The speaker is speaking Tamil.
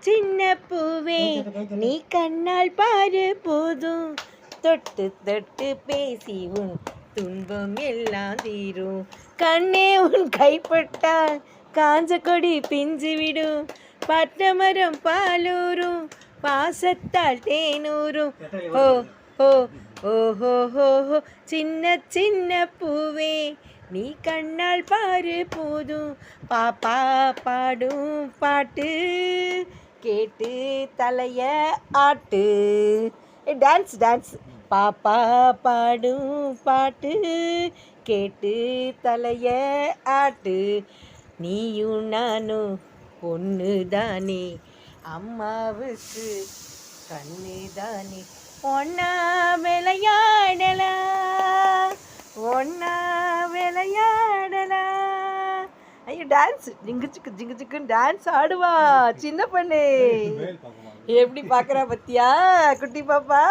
சின்ன பூவே நீ கண்ணால் பாரு போதும். தொட்டு தொட்டு பேசி உன் துன்பம் எல்லாம் தீரும். கண்ணே உன் கைப்பட்டால் காஞ்ச கொடி பிஞ்சு விடும். பட்டமரம் பாலூரும் பாசத்தால் தேனூரும் ஓ ஓ ஓஹோ ஹோ ஹோ சின்ன சின்ன பூவே நீ கண்ணால் பாரு போதும். பாப்பா பாடும் பாட்டு கேட்டு தலைய ஆட்டு. டான்ஸ் டான்ஸ் பாப்பா பாடும் பாட்டு. கேட்டு தலைய ஆட்டு. நீயும் நானும் பொண்ணு தானே அம்மாவுக்கு கண்ணு தானே ஒன்னா விளையாடலாம் ஒன்னா டான்ஸ் ஜிங்கு சிக்கு ஜிங்கு சிக்குன்னு டான்ஸ் ஆடுவா. சின்ன பொண்ணு. எப்படி பார்க்குறா பத்தியா குட்டி பாப்பா?